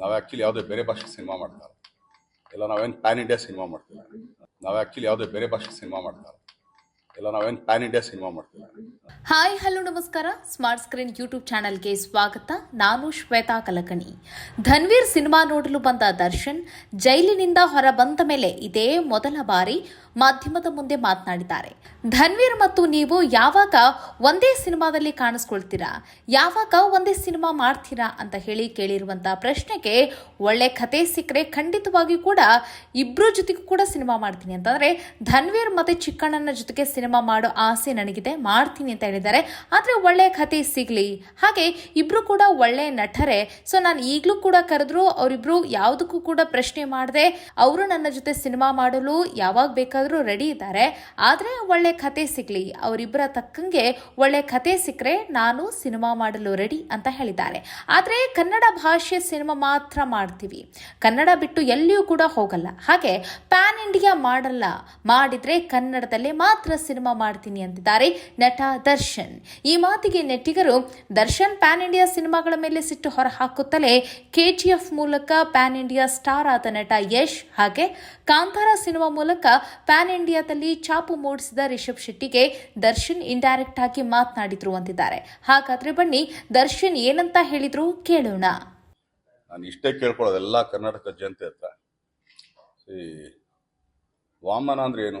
ನಾವು ಆ್ಯಕ್ಚುಲಿ ಯಾವುದೇ ಬೇರೆ ಭಾಷೆ ಸಿನಿಮಾ ಮಾಡ್ತಾರೆ. ಇಲ್ಲ ನಾವೇನು ಪ್ಯಾನ್ ಇಂಡಿಯಾ ಸಿನಿಮಾ ಮಾಡ್ತಿಲ್ಲ ನಾವು ಆ್ಯಕ್ಚುಲಿ ಯಾವುದೇ ಬೇರೆ ಭಾಷೆ ಸಿನಿಮಾ ಮಾಡ್ತಾರೆ. ಹಾಯ್ ಹಲೋ ನಮಸ್ಕಾರ. ಸ್ಮಾರ್ಟ್ ಸ್ಕ್ರೀನ್ ಯೂಟ್ಯೂಬ್ ಚಾನೆಲ್ಗೆ ಸ್ವಾಗತ. ನಾನು ಶ್ವೇತಾ ಕಲಕಣಿ. ಧನ್ವೀರ್ ಸಿನಿಮಾ ನೋಡಲು ಬಂದ ದರ್ಶನ್ ಜೈಲಿನಿಂದ ಹೊರ ಬಂದ ಮೇಲೆ ಇದೇ ಮೊದಲ ಬಾರಿ ಮಾಧ್ಯಮದ ಮುಂದೆ ಮಾತನಾಡಿದ್ದಾರೆ. ಧನ್ವೀರ್ ಮತ್ತು ನೀವು ಯಾವಾಗ ಒಂದೇ ಸಿನಿಮಾದಲ್ಲಿ ಕಾಣಿಸ್ಕೊಳ್ತೀರಾ? ಯಾವಾಗ ಒಂದೇ ಸಿನಿಮಾ ಮಾಡ್ತೀರಾ ಅಂತ ಹೇಳಿ ಕೇಳಿರುವಂತಹ ಪ್ರಶ್ನೆಗೆ ಒಳ್ಳೆ ಕತೆ ಸಿಕ್ಕರೆ ಖಂಡಿತವಾಗಿ ಕೂಡ ಇಬ್ರು ಜೊತೆಗೂ ಕೂಡ ಸಿನಿಮಾ ಮಾಡ್ತೀನಿ. ಅಂತಂದ್ರೆ ಧನ್ವೀರ್ ಮತ್ತೆ ಚಿಕ್ಕಣ್ಣನ ಜೊತೆಗೆ ಸಿನಿಮಾ ಮಾಡೋ ಆಸೆ ನನಗಿದೆ, ಮಾಡ್ತೀನಿ ಅಂತ ಹೇಳಿದ್ದಾರೆ. ಆದರೆ ಒಳ್ಳೆ ಕತೆ ಸಿಗ್ಲಿ. ಹಾಗೆ ಇಬ್ಬರು ಕೂಡ ಒಳ್ಳೆ ನಟರೆ. ಸೊ ನಾನು ಈಗಲೂ ಕೂಡ ಕರೆದ್ರು ಅವರಿಬ್ರು ಯಾವುದಕ್ಕೂ ಕೂಡ ಪ್ರಶ್ನೆ ಮಾಡದೆ. ಅವರು ನನ್ನ ಜೊತೆ ಸಿನಿಮಾ ಮಾಡಲು ಯಾವಾಗ ಬೇಕಾದರೂ ರೆಡಿ ಇದ್ದಾರೆ. ಆದರೆ ಒಳ್ಳೆ ಕತೆ ಸಿಗ್ಲಿ. ಅವರಿಬ್ಬರ ತಕ್ಕಂಗೆ ಒಳ್ಳೆ ಕತೆ ಸಿಕ್ಕರೆ ನಾನು ಸಿನಿಮಾ ಮಾಡಲು ರೆಡಿ ಅಂತ ಹೇಳಿದ್ದಾರೆ. ಆದರೆ ಕನ್ನಡ ಭಾಷೆ ಸಿನಿಮಾ ಮಾತ್ರ ಮಾಡ್ತೀವಿ. ಕನ್ನಡ ಬಿಟ್ಟು ಎಲ್ಲಿಯೂ ಕೂಡ ಹೋಗಲ್ಲ. ಹಾಗೆ ಪ್ಯಾನ್ ಇಂಡಿಯಾ ಮಾಡಲ್ಲ. ಮಾಡಿದ್ರೆ ಕನ್ನಡದಲ್ಲೇ ಮಾತ್ರ ಸಿನಿಮಾ ಮಾಡ್ತೀನಿ ಅಂತಿದ್ದಾರೆ ನಟ ದರ್ಶನ್. ಈ ಮಾತಿಗೆ ನೆಟ್ಟಿಗರು ದರ್ಶನ್ ಪ್ಯಾನ್ ಇಂಡಿಯಾ ಸಿನಿಮಾಗಳ ಮೇಲೆ ಸಿಟ್ಟು ಹೊರ ಹಾಕುತ್ತಲೇ ಕೆಜಿಎಫ್ ಮೂಲಕ ಪ್ಯಾನ್ ಇಂಡಿಯಾ ಸ್ಟಾರ್ ಆದ ನಟ ಯಶ್ ಹಾಗೆ ಕಾಂತಾರ ಸಿನಿಮಾ ಮೂಲಕ ಪ್ಯಾನ್ ಇಂಡಿಯಾದಲ್ಲಿ ಚಾಪು ಮೂಡಿಸಿದ ರಿಷಬ್ ಶೆಟ್ಟಿಗೆ ದರ್ಶನ್ ಇಂಡೈರೆಕ್ಟ್ ಆಗಿ ಮಾತನಾಡಿದ್ರು ಅಂತಿದ್ದಾರೆ. ಹಾಗಾದ್ರೆ ಬನ್ನಿ ದರ್ಶನ್ ಏನಂತ ಹೇಳಿದ್ರು ಕೇಳೋಣ. ನಾನು ಇಷ್ಟೇ ಕೇಳ್ಕೊಳ್ಳೋದು, ಎಲ್ಲ ಕರ್ನಾಟಕ ಜನತೆ ಹತ್ರ. ವಾಮನ ಅಂದ್ರೆ ಏನು?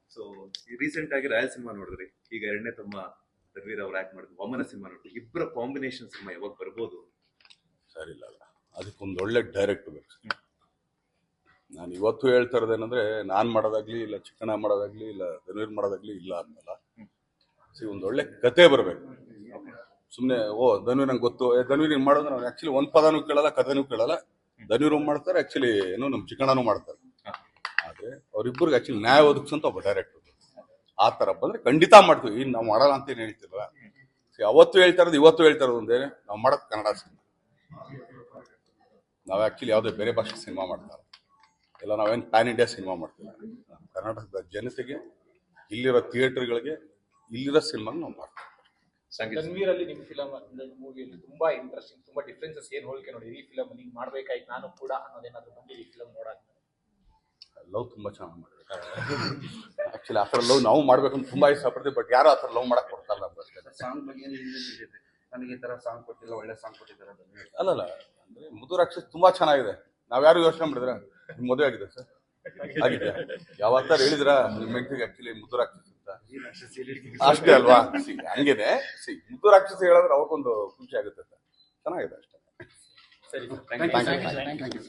ಸೊ ರೀಸೆಂಟ್ ಆಗಿ ರಾಯಲ್ ಸಿನಿಮಾ ನೋಡಿದ್ರಿ. ಈಗ ಎರಡನೇ ತಮ್ಮ ರಣವೀರ್ ಅವ್ರು ಆಕ್ಟ್ ಮಾಡಿದ್ರು ವಾಮನ ಸಿನಿಮಾ ನೋಡಿದ್ರಿ. ಇಬ್ಬರ ಕಾಂಬಿನೇಷನ್ ಸಿನಿಮಾ ಯಾವಾಗ ಬರ್ಬೋದು? ಸರಿ ಇಲ್ಲ ಅದಕ್ಕೊಂದು ಒಳ್ಳೆ ಡೈರೆಕ್ಟ್ ಬೇಕು. ನಾನು ಇವತ್ತು ಹೇಳ್ತಾ ಇರೋದೇನಂದ್ರೆ ನಾನು ಮಾಡೋದಾಗ್ಲಿ ಇಲ್ಲ ಚಿಕ್ಕಣ್ಣ ಮಾಡೋದಾಗ್ಲಿ ಇಲ್ಲ ರವೀರ್ ಮಾಡೋದಾಗ್ಲಿ ಇಲ್ಲ ಅಂತಲ್ಲ ಸಿ ಒಂದು ಒಳ್ಳೆ ಕತೆ ಬರಬೇಕು. ಸುಮ್ಮನೆ ಓ ಧನ್ವೀರ್ ನಂಗೆ ಗೊತ್ತು. ಧನ್ವೀರ್ ಮಾಡೋದು ನಾವು ಆ್ಯಕ್ಚುಲಿ ಒಂದು ಪದನೂ ಕೇಳಲ್ಲ, ಕಥೆನೂ ಕೇಳಲ್ಲ. ಧನ್ವೀರ್ ಮಾಡ್ತಾರೆ ಆ್ಯಕ್ಚುಲಿ ಏನು ನಮ್ಮ ಚಿಕ್ಕಣ್ಣನೂ ಮಾಡ್ತಾರೆ. ಆದರೆ ಅವ್ರಿಬ್ಬರಿಗೆ ಆ್ಯಕ್ಚುಲಿ ನ್ಯಾಯ ಒದಗಿಸಂತ ಒಬ್ಬ ಡೈರೆಕ್ಟರ್ ಆ ಥರ ಬಂದರೆ ಖಂಡಿತ ಮಾಡ್ತೀವಿ. ಇನ್ನು ನಾವು ಮಾಡಲ್ಲ ಅಂತ ಏನು ಹೇಳ್ತಿರಲ್ಲ. ಅವತ್ತು ಹೇಳ್ತಾ ಇರೋದು ಇವತ್ತು ಹೇಳ್ತಾ ಇರೋದು ಒಂದೇ ನಾವು ಮಾಡೋದು ಕನ್ನಡ ಸಿನಿಮಾ. ನಾವು ಆ್ಯಕ್ಚುಲಿ ಯಾವುದೇ ಬೇರೆ ಭಾಷೆ ಸಿನಿಮಾ ಮಾಡ್ತಾರೆ ಇಲ್ಲ. ನಾವೇನು ಪ್ಯಾನ್ ಇಂಡಿಯಾ ಸಿನಿಮಾ ಮಾಡ್ತೀವಿ ಕರ್ನಾಟಕದ ಜನತೆಗೆ ಇಲ್ಲಿರೋ ಥಿಯೇಟರ್ಗಳಿಗೆ ಇಲ್ಲಿರೋ ಸಿನಿಮಾ ನಾವು ಮಾಡ್ತೀವಿ ಸಂಗೀತ ನಿಮ್ಮ ಅಲ್ಲಿ ನಿಮ್ ಫಿಲಮ್ ಮೂವಿಯಲ್ಲಿ ತುಂಬಾ ಇಂಟ್ರೆಸ್ಟಿಂಗ್ ತುಂಬಾ ಡಿಫ್ರೆನ್ಸಸ್ ಏನು ಹೋಲಿಕೆ ನೋಡಿ? ಈ ಫಿಲಮ್ ನೀವು ಮಾಡ್ಬೇಕಾಯ್ತು ನಾನು ಕೂಡ ಅನ್ನೋದೇನಾದ್ರು ಬಂದಿದೆ ಈ ಫಿಲಮ್ ನೋಡಕ್. ಲವ್ ತುಂಬ ಚೆನ್ನಾಗಿ ಮಾಡಿದ್ರು ಆ್ಯಕ್ಚುಲಿ ಆ ಥರ ಲವ್ ನಾವು ಅಂತ ತುಂಬ ಇಷ್ಟಪಡ್ತೀವಿ ಬಟ್ ಯಾರು ಆ ಥರ ಲವ್ ಮಾಡಕ್ಕೆ ಕೊಡ್ತಾರಲ್ಲ ಅಷ್ಟೇ. ಸಾಂಗ್ ಬಗ್ಗೆ ಏನು ಇದೆ? ನನಗೆ ಈ ತರ ಸಾಂಗ್ ಕೊಟ್ಟಿಲ್ಲ ಒಳ್ಳೆ ಸಾಂಗ್ ಕೊಟ್ಟಿದ್ದಾರೆ ಅಲ್ಲಲ್ಲ ಅಂದ್ರೆ ಮುದುರ ಅಕ್ಷರ ತುಂಬಾ ಚೆನ್ನಾಗಿದೆ. ನಾವ್ಯಾರು ಯೋಚನೆ ಮಾಡಿದ್ರೆ? ನಿಮ್ಮ ಮದುವೆ ಆಗಿದೆ ಸರ್. ಆಗಿದೆ. ಯಾವತ್ತಾರ ಹೇಳಿದ್ರ? ನಿಮ್ಮ ಹೆಂಡತಿಗೆ ಆಕ್ಚುಲಿ ಮುದುರ ರಾಕ್ಷಸ ಅಂತ. ಅಷ್ಟೇ ಅಲ್ವಾ? ಹಂಗಿದೆ ಹಂಗೇನೆ. ಸಿ ಮುದ್ದು ರಾಕ್ಷಸ ಹೇಳಿದ್ರೆ ಅವಕ್ಕೊಂದು ಖುಷಿ ಆಗುತ್ತೆ ಸರ್ ಚೆನ್ನಾಗಿದೆ ಅಷ್ಟೇ. ಸರಿ. Thank you